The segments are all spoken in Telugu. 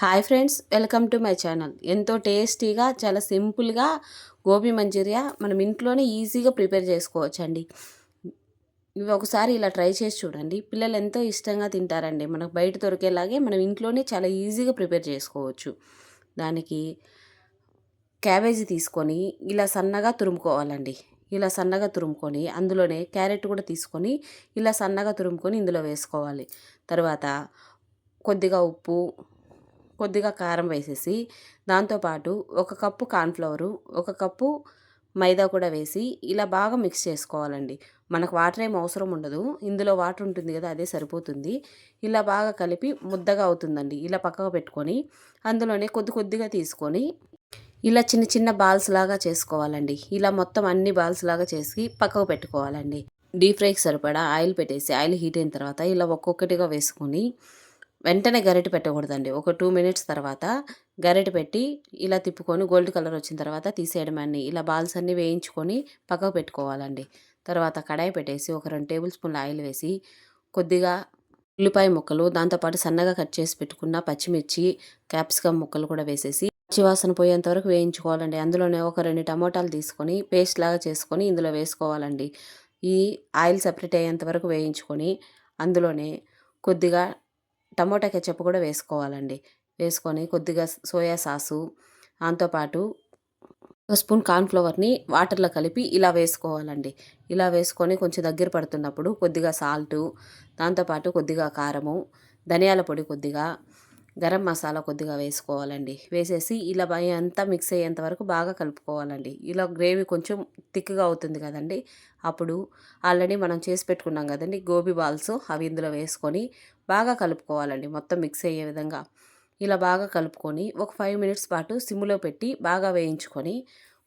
Hi friends welcome to my channel. ఎంతో టేస్టీగా చాలా సింపుల్గా గోబీ మంచూరియా మనం ఇంట్లోనే ఈజీగా ప్రిపేర్ చేసుకోవచ్చు అండి ఇవి ఒకసారి ఇలా ట్రై చేసి చూడండి. పిల్లలు ఎంతో ఇష్టంగా తింటారండి. మనకు బయట దొరికేలాగే మనం ఇంట్లోనే చాలా ఈజీగా ప్రిపేర్ చేసుకోవచ్చు. దానికి క్యాబేజీ తీసుకొని ఇలా సన్నగా తురుముకోవాలండి. ఇలా సన్నగా తురుముకొని అందులోనే క్యారెట్ కూడా తీసుకొని ఇలా సన్నగా తురుముకొని ఇందులో వేసుకోవాలి. తర్వాత కొద్దిగా ఉప్పు కొద్దిగా కారం వేసేసి దాంతోపాటు ఒక కప్పు కార్న్ఫ్లవరు ఒక కప్పు మైదా కూడా వేసి ఇలా బాగా మిక్స్ చేసుకోవాలండి. మనకు వాటర్ ఏం అవసరం ఉండదు. ఇందులో వాటర్ ఉంటుంది కదా అదే సరిపోతుంది. ఇలా బాగా కలిపి ముద్దగా అవుతుందండి. ఇలా పక్కకు పెట్టుకొని అందులోనే కొద్ది కొద్దిగా తీసుకొని ఇలా చిన్న చిన్న బాల్స్ లాగా చేసుకోవాలండి. ఇలా మొత్తం అన్ని బాల్స్ లాగా చేసి పక్కకు పెట్టుకోవాలండి. డీప్ ఫ్రైకి సరిపడా ఆయిల్ పెట్టేసి ఆయిల్ హీట్ అయిన తర్వాత ఇలా ఒక్కొక్కటిగా వేసుకొని వెంటనే గరిటె పెట్టకూడదండి. ఒక టూ మినిట్స్ తర్వాత గరిటె పెట్టి ఇలా తిప్పుకొని గోల్డ్ కలర్ వచ్చిన తర్వాత తీసేయడం అన్ని ఇలా బాల్స్ అన్నీ వేయించుకొని పక్కకు పెట్టుకోవాలండి. తర్వాత కడాయి పెట్టేసి ఒక రెండు టేబుల్ స్పూన్ల ఆయిల్ వేసి కొద్దిగా ఉల్లిపాయ ముక్కలు దాంతోపాటు సన్నగా కట్ చేసి పెట్టుకున్న పచ్చిమిర్చి క్యాప్సికమ్ ముక్కలు కూడా వేసేసి పచ్చివాసన పోయేంత వరకు వేయించుకోవాలండి. అందులోనే ఒక రెండు టమోటాలు తీసుకొని పేస్ట్ లాగా చేసుకొని ఇందులో వేసుకోవాలండి. ఈ ఆయిల్ సపరేట్ అయ్యేంత వరకు వేయించుకొని అందులోనే కొద్దిగా టమోటా కెచ్చప్ కూడా వేసుకోవాలండి. వేసుకొని కొద్దిగా సోయా సాసు దాంతోపాటు ఒక స్పూన్ కార్న్ఫ్లవర్ని వాటర్లో కలిపి ఇలా వేసుకోవాలండి. ఇలా వేసుకొని కొంచెం దగ్గర పడుతున్నప్పుడు కొద్దిగా సాల్టు దాంతోపాటు కొద్దిగా కారము ధనియాల పొడి కొద్దిగా గరం మసాలా కొద్దిగా వేసుకోవాలండి. వేసేసి ఇలా అంతా మిక్స్ అయ్యేంత వరకు బాగా కలుపుకోవాలండి. ఇలా గ్రేవీ కొంచెం థిక్గా అవుతుంది కదండి. అప్పుడు ఆల్రెడీ మనం చేసి పెట్టుకున్నాం కదండి గోబీ బాల్స్ అవి ఇందులో వేసుకొని బాగా కలుపుకోవాలండి. మొత్తం మిక్స్ అయ్యే విధంగా. ఇలా బాగా కలుపుకొని ఒక ఫైవ్ మినిట్స్ పాటు సిమ్లో పెట్టి బాగా వేయించుకొని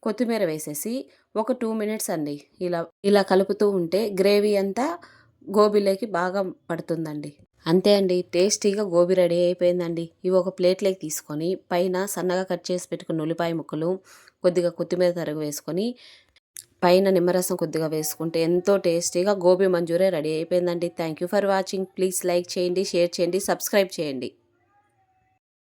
కొత్తిమీర వేసేసి ఒక టూ మినిట్స్ అండి. ఇలా ఇలా కలుపుతూ ఉంటే గ్రేవీ అంతా గోబీలోకి బాగా పడుతుందండి. అంతే అండి టేస్టీగా గోబీ రెడీ అయిపోయిందండి. ఇవి ఒక ప్లేట్లోకి తీసుకొని పైన సన్నగా కట్ చేసి పెట్టుకున్న ఉల్లిపాయ ముక్కలు కొద్దిగా కొత్తిమీర తరుగు వేసుకొని పైన నిమ్మరసం కొద్దిగా వేసుకుంటే ఎంతో టేస్టీగా గోబీ మంచూరియా రెడీ అయిపోయిందండి. Thank you for watching. Please like చేయండి షేర్ చేయండి సబ్స్క్రైబ్ చేయండి.